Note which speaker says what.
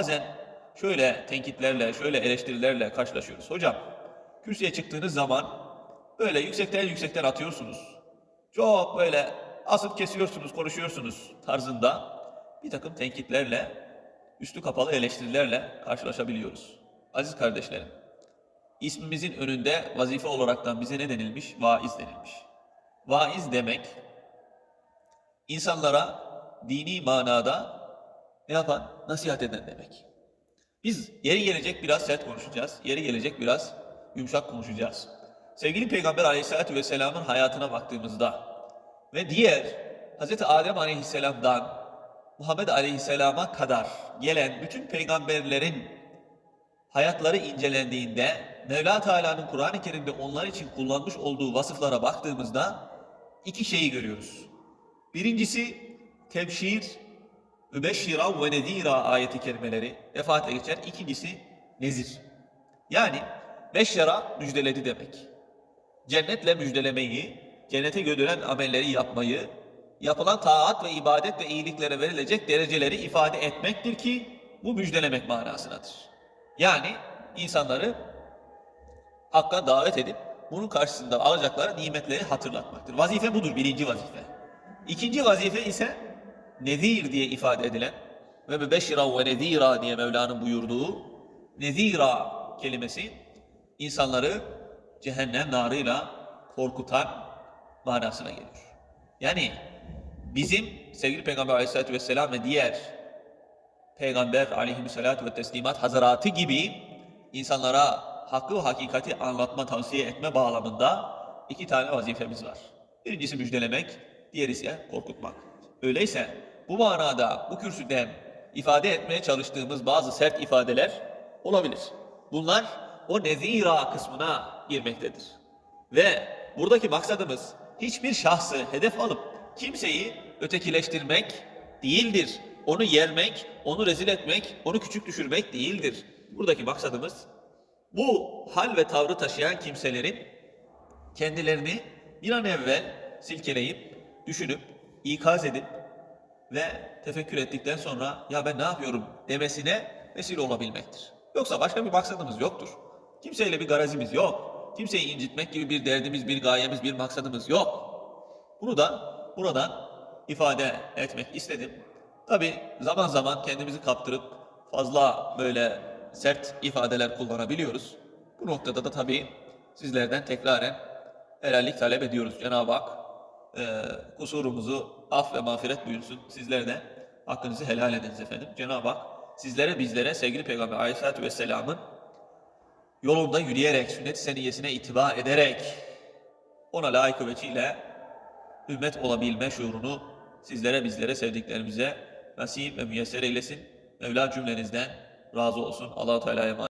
Speaker 1: bazen şöyle tenkitlerle, şöyle eleştirilerle karşılaşıyoruz. Hocam, kürsüye çıktığınız zaman böyle yüksekten yüksekten atıyorsunuz. Çok böyle asıp kesiyorsunuz, konuşuyorsunuz tarzında bir takım tenkitlerle, üstü kapalı eleştirilerle karşılaşabiliyoruz. Aziz kardeşlerim, ismimizin önünde vazife olaraktan bize ne denilmiş? Vaiz denilmiş. Vaiz demek, insanlara dini manada yapan? Nasihat eden demek. Biz yeri gelecek biraz sert konuşacağız, yeri gelecek biraz yumuşak konuşacağız. Sevgili Peygamber Aleyhisselatü Vesselam'ın hayatına baktığımızda ve diğer Hz. Adem Aleyhisselam'dan Muhammed Aleyhisselam'a kadar gelen bütün peygamberlerin hayatları incelendiğinde Mevla Teala'nın Kur'an-ı Kerim'de onlar için kullanmış olduğu vasıflara baktığımızda iki şeyi görüyoruz. Birincisi tebşir, übeşşira ve nedira ayeti kerimeleri defaatle geçer. İkincisi nezir. Yani beşşara müjdeledi demek. Cennetle müjdelemeyi, cennete götüren amelleri yapmayı, yapılan taat ve ibadet ve iyiliklere verilecek dereceleri ifade etmektir ki bu müjdelemek manasındadır. Yani insanları hakka davet edip bunun karşısında alacakları nimetleri hatırlatmaktır. Vazife budur, birinci vazife. İkinci vazife ise nezir diye ifade edilen ve mübeşşira ve nezira diye Mevla'nın buyurduğu nezira kelimesi insanları cehennem narıyla korkutan manasına geliyor. Yani bizim sevgili Peygamber aleyhissalatü vesselam ve diğer Peygamber aleyhissalatü ve teslimat hazaratı gibi insanlara hakkı ve hakikati anlatma, tavsiye etme bağlamında iki tane vazifemiz var. Birincisi müjdelemek, diğeri ise korkutmak. Öyleyse bu manada bu kürsüden ifade etmeye çalıştığımız bazı sert ifadeler olabilir. Bunlar o nezira kısmına girmektedir. Ve buradaki maksadımız hiçbir şahsı hedef alıp kimseyi ötekileştirmek değildir. Onu yermek, onu rezil etmek, onu küçük düşürmek değildir. Buradaki maksadımız bu hal ve tavrı taşıyan kimselerin kendilerini bir an evvel silkeleyip, düşünüp, ikaz edip ve tefekkür ettikten sonra ya ben ne yapıyorum demesine vesile olabilmektir. Yoksa başka bir maksadımız yoktur. Kimseyle bir garazimiz yok. Kimseyi incitmek gibi bir derdimiz, bir gayemiz, bir maksadımız yok. Bunu da buradan ifade etmek istedim. Tabi zaman zaman kendimizi kaptırıp fazla böyle sert ifadeler kullanabiliyoruz. Bu noktada da tabi sizlerden tekraren helallik talep ediyoruz. Cenab-ı Hak e, kusurumuzu af ve mağfiret buyursun. Sizler de hakkınızı helal ediniz efendim. Cenab-ı Hak sizlere bizlere sevgili Peygamber Aleyhisselatü Vesselam'ın yolunda yürüyerek, sünnet-i seniyesine itibar ederek ona layık veçiyle ümmet olabilme şuurunu sizlere bizlere sevdiklerimize nasip ve müyesser eylesin. Mevla cümlenizden razı olsun. Allah-u Teala'ya